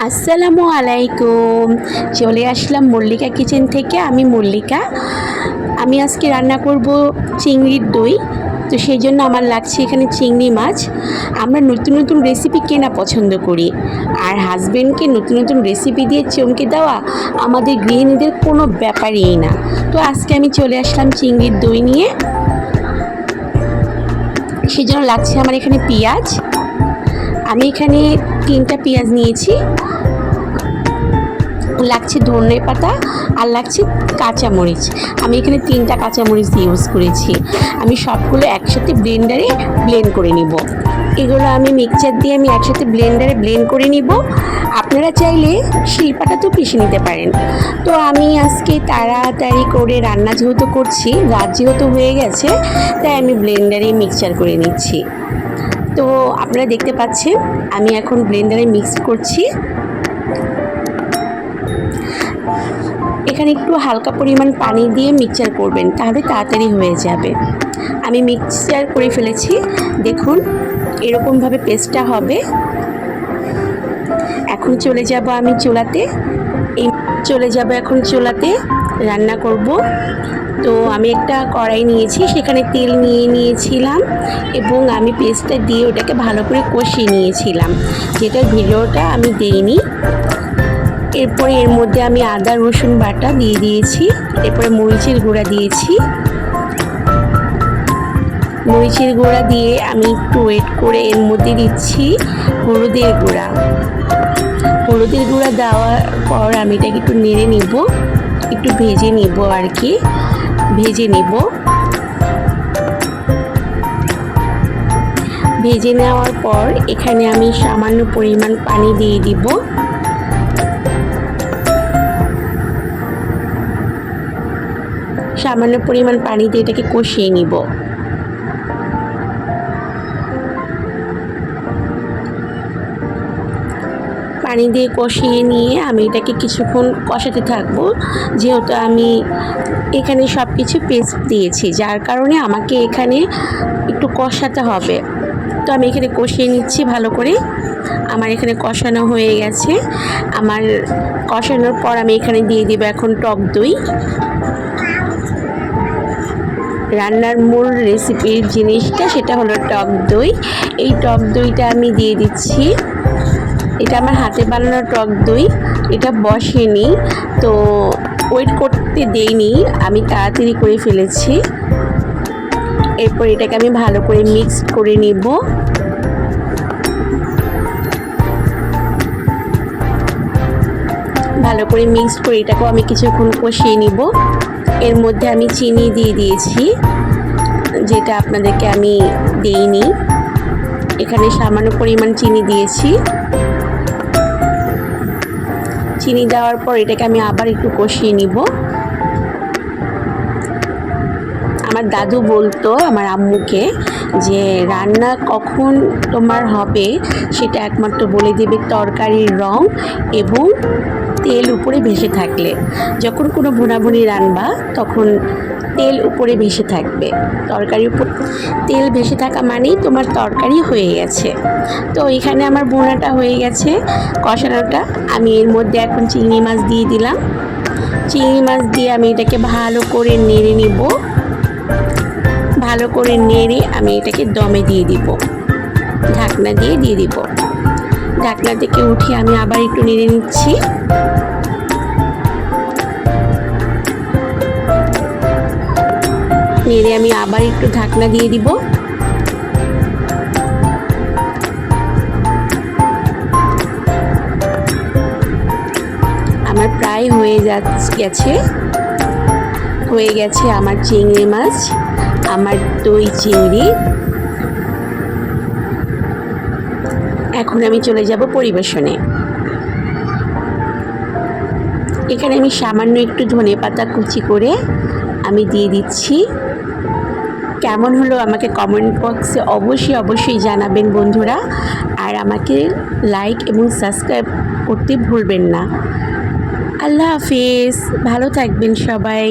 আসসালামু আলাইকুম। চলে আসলাম মল্লিকা কিচেন থেকে, আমি মল্লিকা। আমি আজকে রান্না করব চিংড়ির দই। তো সেই জন্য আমার লাগছে এখানে চিংড়ি মাছ। আমরা নতুন নতুন রেসিপি কেনা পছন্দ করি। আর হাজবেন্ডকে নতুন নতুন রেসিপি দিয়ে চমকে দেওয়া আমাদের গৃহিণীদের কোনো ব্যাপারই না। তো আজকে আমি চলে আসলাম চিংড়ির দই নিয়ে। সেই জন্য লাগছে আমার এখানে পেঁয়াজ। আমি এখানে তিনটা পেঁয়াজ নিয়েছি। লাগছে ধনে পাতা আর লাগছে কাঁচামরিচ। আমি এখানে তিনটা কাঁচামরিচ দিয়ে ইউজ করেছি। আমি সবগুলো একসাথে ব্লেন্ডারে ব্লেন্ড করে নিব। এগুলো আমি মিক্সচার দিয়ে আমি একসাথে ব্লেন্ডারে ব্লেন্ড করে নিব। আপনারা চাইলে শিল্পাটা তো পিষে নিতে পারেন। তো আমি আজকে তাড়াতাড়ি করে রান্না যেহেতু করছি, রাত যেহেতু হয়ে গেছে, তাই আমি ব্লেন্ডারে মিক্সচার করে নিচ্ছি। তো আপনারা দেখতে পাচ্ছেন, আমি এখন ব্লেন্ডারে মিক্স করছি। এখানে একটু হালকা পরিমাণ পানি দিয়ে মিক্সচার করবেন, তাহলে তাড়াতাড়ি হয়ে যাবে। আমি মিক্সচার করে ফেলেছি, দেখুন এরকমভাবে পেস্টটা হবে। এখন চলে যাব আমি চুলাতে। এই চলে যাব এখন চুলাতে। রান্না করব। তো আমি একটা কড়াই নিয়েছি, সেখানে তেল নিয়ে নিয়েছিলাম এবং আমি পেস্টটা দিয়ে ওটাকে ভালো করে কষিয়ে নিয়েছিলাম। যেটা ভিডিওটা আমি দেইনি। এরপরে এর মধ্যে আমি আদা, রসুন বাটা দিয়ে দিয়েছি। এরপরে মরিচের গুঁড়া দিয়েছি। মরিচের গুঁড়া দিয়ে আমি একটু ওয়েট করে এর মধ্যে দিচ্ছি হলুদের গুঁড়া। হলুদের গুঁড়া দেওয়ার পর আমি এটাকে একটু নেড়ে নিব। একটু ভেজে নিব আর কি। ভেজে নিব। ভেজে নেওয়ার পর এখানে আমি সামান্য পরিমাণ পানি দিয়ে দিব। সামান্য পরিমাণ পানি দিয়ে এটাকে কষিয়ে নিব। পানি দিয়ে কষিয়ে নিয়ে আমি এটাকে কিছুক্ষণ কষাতে থাকব। যেহেতু আমি এখানে সব কিছু পেস্ট দিয়েছি, যার কারণে আমাকে এখানে একটু কষাতে হবে। তো আমি এখানে কষিয়ে নিচ্ছি ভালো করে। আমার এখানে কষানো হয়ে গেছে। আমার কষানোর পর আমি এখানে দিয়ে দিব এখন টক দই। রান্নার মূল রেসিপির জিনিসটা সেটা হলো টক দই। এই টক দইটা আমি দিয়ে দিচ্ছি। এটা আমার হাতে বানানো টক দই, এটা বসেনি, তো ওয়েট করতে দেইনি, আমি তাড়াতাড়ি করে ফেলেছি। এরপর এটাকে আমি ভালো করে মিক্স করে নিব। ভালো করে মিক্স করে এটাকেও আমি কিছুক্ষণ কষিয়ে নিব। এর মধ্যে আমি চিনি দিয়ে দিয়েছি, যেটা আপনাদেরকে আমি দেইনি। এখানে সামান্য পরিমাণ চিনি দিয়েছি। চিনি দেওয়ার পর এটাকে আমি আবার একটু কষিয়ে নিব। আমার দাদু বলতো, আমার আম্মুকে, যে রান্না কখন তোমার হবে সেটা একমাত্র বলে দেবে তরকারির রং এবং তেল উপরে ভেসে থাকলে। যখন কোনো ভুনাভুনি রান্না, তখন তেল উপরে ভেসে থাকবে। তরকারির উপর তেল ভেসে থাকা মানেই তোমার তরকারি হয়ে গেছে। তো এখানে আমার বোনাটা হয়ে গেছে, কষানোটা। আমি এর মধ্যে এখন চিংড়ি মাছ দিয়ে দিলাম। চিংড়ি মাছ দিয়ে আমি এটাকে ভালো করে নেড়ে নিব। ভালো করে নেড়ে আমি এটাকে দমে দিয়ে দিব। ঢাকনা দিয়ে দিয়ে দিব। ঢাকনা থেকে উঠিয়ে আমি আবার একটু নেড়ে নিচ্ছি। নেড়ে আমি আবার একটু ঢাকনা দিয়ে দিব। আমার প্রায় হয়ে গেছে। হয়ে গেছে আমার চিংড়ি মাছ, আমার দই চিংড়ি। এখন আমি চলে যাব পরিবেশনে। এখানে আমি সামান্য একটু ধনে পাতা কুচি করে আমি দিয়ে দিচ্ছি। কেমন হলো আমাকে কমেন্ট বক্সে অবশ্যই অবশ্যই জানাবেন বন্ধুরা। আর আমাকে লাইক এবং সাবস্ক্রাইব করতে ভুলবেন না। আল্লাহ হাফিজ, ভালো থাকবেন সবাই।